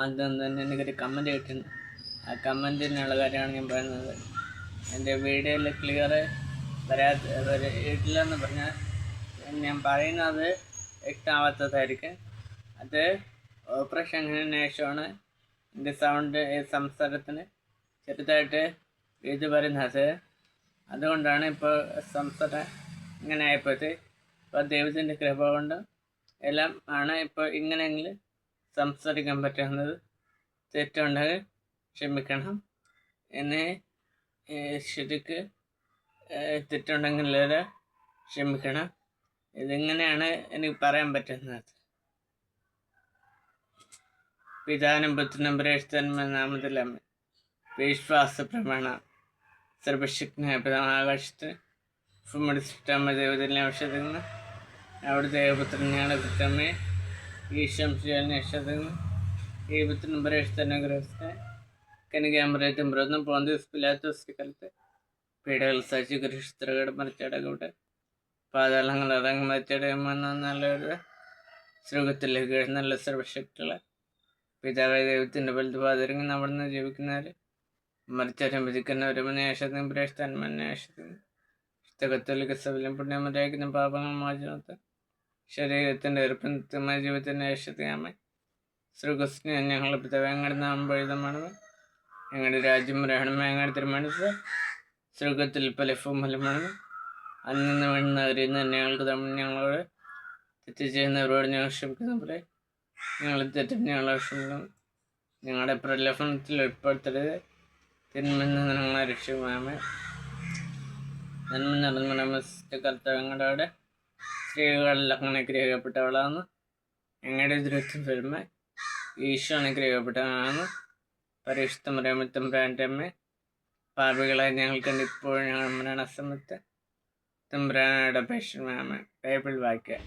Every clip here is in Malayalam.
ആദ്യം തന്നെ എനിക്കൊരു കമന്റ് കിട്ടുന്നു ആ കമന്റിനുള്ള കാര്യമാണ് ഞാൻ പറയുന്നത്. എന്റെ വീഡിയോയിൽ ക്ലിയർ വരാത്ത ഇട്ടില്ലെന്ന് പറഞ്ഞാൽ ഞാൻ പറയുന്നത് വ്യക്തമാവാത്തതായിരിക്കും. അത് ഓപ്പറേഷന് ശേഷമാണ് എന്റെ സൗണ്ട് സംസാരത്തിന് ചെറുതായിട്ട് ഇത് വരുന്നത്. അതുകൊണ്ടാണ് ഇപ്പോൾ സംസാരം ഇങ്ങനെ ആയപ്പോഴത്തെ ഇപ്പോൾ ദൈവത്തിന്റെ കൃപ കൊണ്ട് എല്ലാം ആണ് ഇപ്പോൾ ഇങ്ങനെയെങ്കിലും സംസാരിക്കാൻ പറ്റുന്നത് തെറ്റുണ്ടെങ്കിൽ ക്ഷമിക്കണം. എന്നെ ശരിക്ക് തെറ്റുണ്ടെങ്കിൽ വരെ ക്ഷമിക്കണം. ഇതിങ്ങനെയാണ് എനിക്ക് പറയാൻ പറ്റുന്നത്? പിതാനും പുത്രനും പ്രേഷ്ഠന്മ നാമത്തിലമ്മ വിശ്വാസ പ്രമാണ. സർവശക്തനായ പിതാകാശത്തിന് ഫുമ്മടിച്ചിട്ടമ്മ ദൈവത്തിലെ ഔഷധങ്ങൾ അവിടെ പോന്തിസ് പിലാത്തോസ് കാലത്ത് പീഡകൾ സജി ഗൃഹസ്ഥരുടെ മറിച്ചടകൂടെ പാതാളങ്ങൾ ഇറങ്ങി മറിച്ചടയുമെന്ന നല്ലൊരു സുഖത്തിലേക്ക് നല്ല സർവശക്തികളെ പിതാവായ ദൈവത്തിന്റെ വലുത് പാതിരങ്ങി നമ്മുടെ ജീവിക്കുന്നവർ മരിച്ചവരും വിധിക്കുന്നവരും നേഷത്തിനും പ്രേഷ്ഠാനും നേഷത്തിനും കത്തോലിക്ക സഭയിലും പുണ്യമരായിരിക്കുന്ന പാപങ്ങൾ മോചനത്ത് ശരീരത്തിന്റെ എറുപ്പമായ ജീവിതത്തിന്റെ നേഷത്തിനാമ ശ്രീകൃഷ്ണ ഞങ്ങളുടെ പിതാവ് ഞങ്ങളുടെ നാം പഴുതമാണ് ഞങ്ങളുടെ രാജ്യം വരണമേ ഞങ്ങളുടെ തിരുമനസ്. സ്വർഗത്തിൽ പലഫും ഫലമാണ് അന്ന് നിന്ന് വേണ്ടുന്നവരിൽ നിന്ന് ഞങ്ങൾക്ക് തമ്മിൽ ഞങ്ങളോട് തെറ്റ് ചെയ്യുന്നവരോട് ഞങ്ങൾ ക്ഷമിക്കുന്ന പോലെ ഞങ്ങൾ തെറ്റും ഞങ്ങളെ ക്ഷമിക്കണം ഞങ്ങളുടെ പ്രലോഭനത്തിൽ ഉൾപ്പെടുത്തരുത്. തിന്മെന്ന് ഞങ്ങളെ രക്ഷിക്കുമ്പോൾ നന്മ നടന്നു നമസ്ത കർത്തവ്യങ്ങളോടെ സ്ത്രീകളിൽ അങ്ങനെ ഗ്രഹിക്കപ്പെട്ടവളാണ് ഞങ്ങളുടെ ദുരിതം വരുമ്പ ഈശോ അനുഗ്രഹിക്കപ്പെട്ടവനാണ് പരിശുദ്ധം രമത്തും പ്രാന്റമ്മേ പാപികളെ ഞങ്ങൾക്ക് ഇപ്പോഴും ഞങ്ങൾ മരണസമയത്ത് തമ്പുരാനോട് അപേക്ഷമാമേ ബൈബിൾ വായിക്കുക.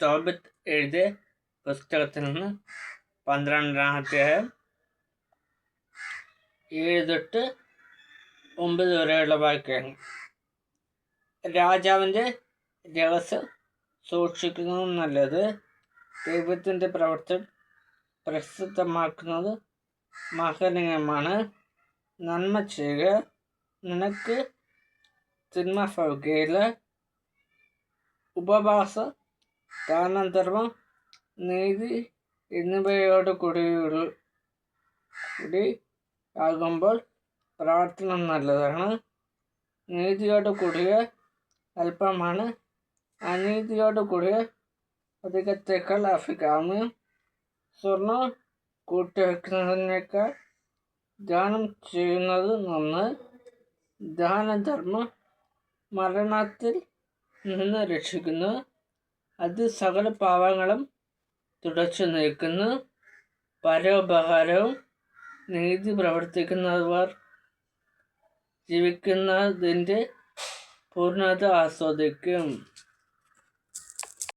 തോബത്ത് എഴുതിയ പുസ്തകത്തിൽ നിന്ന് പന്ത്രണ്ടാം അധ്യായം ഏഴ് തൊട്ട് ഒമ്പത് വരെയുള്ള വാക്യങ്ങൾ. രാജാവിന്റെ രഹസ്യം സൂക്ഷിക്കുന്നതും നല്ലത്. ദൈവത്തിന്റെ പ്രവർത്തനം പ്രസിദ്ധമാക്കുന്നത് മഹനീയമാണ്. നന്മ ചെയ്യുക നിനക്ക് തിന്മ ഭവിക്കുകയില്ല ഉപവാസ ദാനധർമ്മം നീതി എന്നിവയോട് കൂടി കൂടി ആകുമ്പോൾ പ്രാർത്ഥന നല്ലതാണ്. നീതിയോട് കൂടിയ അല്പമാണ്. അനീതിയോടുകൂടി അധികത്തേക്കാൾ അഭികാമ്യം സ്വർണം കൂട്ടിവെക്കുന്നതിനേക്കാൾ ദാനം ചെയ്യുന്നത് നന്ന്. ദാനധർമ്മം മരണത്തിൽ നിന്ന് രക്ഷിക്കുന്നു. അത് സകല പാവങ്ങളും തുടച്ചു നീക്കുന്നു. പരോപകാരവും നീതി പ്രവർത്തിക്കുന്നവർ ജീവിക്കുന്നതിന്റെ పూర్ణాతో ఆస్వాదిక్యం